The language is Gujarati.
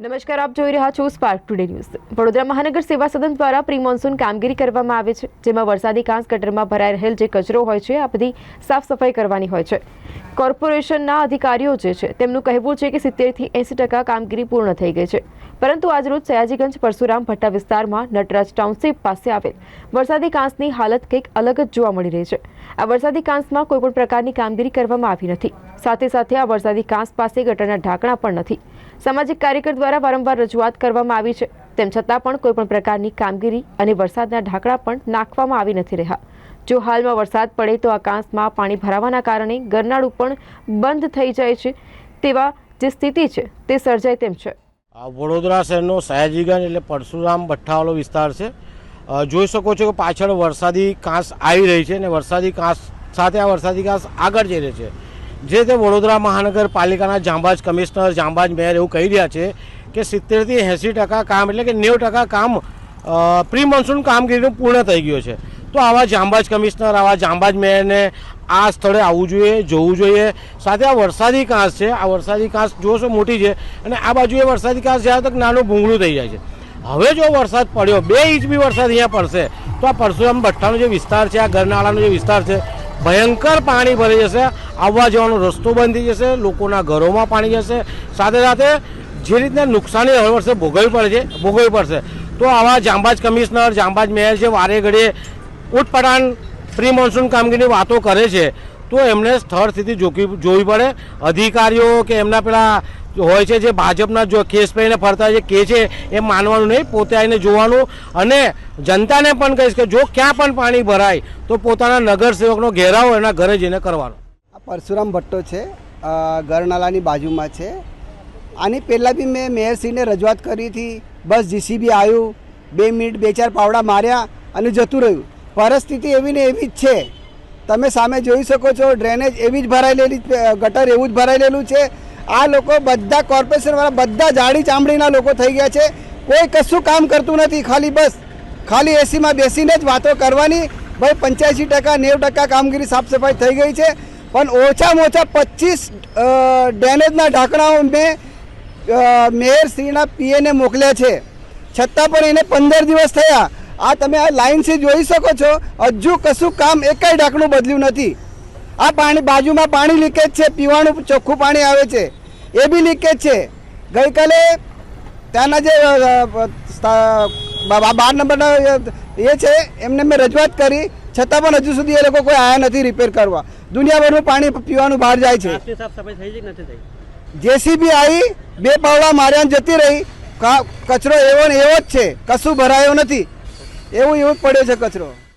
નમસ્કાર, આપ જોઈ રહ્યા છો સ્પાર્ક ટુડે ન્યૂઝ વડોદરા મહાનગર સેવા સદન દ્વારા પ્રી મોન્સૂન કામગીરી કરવામાં આવે છે, જેમાં વરસાદી કાંસ ગટરમાં ભરાઈ રહેલ જે કચરો હોય છે, આ બધી સાફ સફાઈ કરવાની હોય છે. કોર્પોરેશનના અધિકારીઓ જે છે, તેમનું કહેવું છે કે સિત્તેરથી એંસી ટકા કામગીરી પૂર્ણ થઈ ગઈ છે. પરંતુ આજરોજ સયાજીગંજ પરશુરામ ભટ્ટા વિસ્તારમાં નટરાજ ટાઉનશીપ પાસે આવેલ. વરસાદી કાંસની હાલત કંઈક અલગ જ જોવા મળી રહી છે. આ વરસાદી કાંસમાં કોઈપણ પ્રકારની કામગીરી કરવામાં આવી નથી. સાથે સાથે આ વરસાદી કાંસ પાસે ગટરના ઢાંકણા પણ નથી. સામાજિક કાર્યકર દ્વારા વારંવાર રજૂઆત કરવામાં આવી છે. તેમ છતાં પણ કોઈપણ પ્રકારની કામગીરી અને વરસાદના ઢાંકણા પણ નાખવામાં આવી નથી રહ્યા. જો હાલમાં વરસાદ પડે તો આ કાંસમાં પાણી ભરાવાના કારણે ગરનાળું પણ બંધ થઈ જાય છે તેવા જે સ્થિતિ છે તે સર્જાય તેમ છે. વડોદરા શહેરનો સયાજીગંજ એટલે પરશુરામ ભઠ્ઠાવાળો વિસ્તાર છે. જોઈ શકો છો કે પાછળ વરસાદી કાંસ આવી રહી છે અને વરસાદી કાંસ સાથે આ વરસાદી કાંસ આગળ જઈ રહી છે. જે તે વડોદરા મહાનગરપાલિકાના જાંબાજ કમિશનર જાંબાજ મેયર એવું કહી રહ્યા છે કે સિત્તેરથી એંસી ટકા કામ એટલે કે નેવું ટકા કામ પ્રી મોન્સૂન કામગીરીનું પૂર્ણ થઈ ગયું છે. તો આવા જાંબાજ કમિશનર, આવા જાંબાજ મેયરને આ સ્થળે આવવું જોઈએ, જોવું જોઈએ. સાથે આ વરસાદી કાંસ છે, આ વરસાદી કાંસ જોશો મોટી છે અને આ બાજુએ વરસાદી કાંસ જ્યાં તક નાનું ભૂંગળું થઈ જાય છે. હવે જો વરસાદ પડ્યો, બે ઇંચ બી વરસાદ અહીંયા પડશે, તો આ પરશુરામ ભઠ્ઠાનો જે વિસ્તાર છે, આ ગરનાળાનો જે વિસ્તાર છે, ભયંકર પાણી ભરી જશે, આવવા જવાનો રસ્તો બંધ જશે, લોકોના ઘરોમાં પાણી જશે, સાથે સાથે જે રીતના નુકસાની હવે વર્ષે ભોગવવી પડે છે ભોગવવી પડશે, તો આવા જાંબાજ કમિશનર, જાંબાજ મેયર છે વારે ઘડીએ ઉટપટાણ પ્રી મોન્સૂન કામગીરીની વાતો કરે છે, તો એમને સ્થળ સ્થિતિ જોખી જોવી પડે. અધિકારીઓ કે એમના પેલા હોય છે, જે ભાજપના જો કેસ પહીને ફરતા જે કે છે, એ માનવાનું નહીં, પોતે આવીને જોવાનું. અને જનતાને પણ કહીશ કે જો ક્યાં પણ પાણી ભરાય, તો પોતાના નગરસેવકનો ઘેરાવો એના ઘરે જઈને કરવાનો. આ પરશુરામ ભટ્ટો છે ગરનાલાની બાજુમાં છે. આની પહેલાં બી મેં મેયરશ્રીને રજૂઆત કરી હતી. બસ જીસીબી આવ્યું બે મિનિટ, બે ચાર પાવડા માર્યા અને જતું રહ્યું. પરિસ્થિતિ એવી ને એવી જ છે. તમે સામે જોઈ શકો છો ડ્રેનેજ એવી જ ભરાયેલી, ગટર એવું જ ભરાયેલું છે. આ લોકો બધા કોર્પોરેશનવાળા બધા જાડી ચામડીના લોકો થઈ ગયા છે. કોઈ કશું કામ કરતું નથી, ખાલી બસ, ખાલી એસીમાં બેસીને જ વાતો કરવાની. ભાઈ, પંચ્યાસી ટકા, નેવું ટકા કામગીરી સાફસફાઈ થઈ ગઈ છે. પણ ઓછામાં ઓછા પચીસ ડ્રેનેજના ઢાંકણાઓ મેં મેયરશ્રીના પીએને મોકલ્યા છે. છતાં પણ એને પંદર દિવસ થયા. આ તમે આ લાઇનથી જોઈ શકો છો હજુ કશું કામ એકેય ઢાંકણું બદલ્યું નથી. આ પાણી બાજુમાં પાણી લીકેજ છે પીવાનું ચોખ્ખું પાણી આવે છે. એ બી લીકેજ છે. ગઈકાલે ત્યાંના જે બાર નંબરના એ છે એમને મેં રજૂઆત કરી. છતાં પણ હજુ સુધી એ લોકો કોઈ આયા નથી રિપેર કરવા. દુનિયાભરનું પાણી પીવાનું બહાર જાય છે. જેસીબી આવી બે પાવડા માર્યા જતી રહી. કચરો એવો ને એવો જ છે. કશું ભરાયો નથી. એવું એવું જ પડ્યો છે કચરો.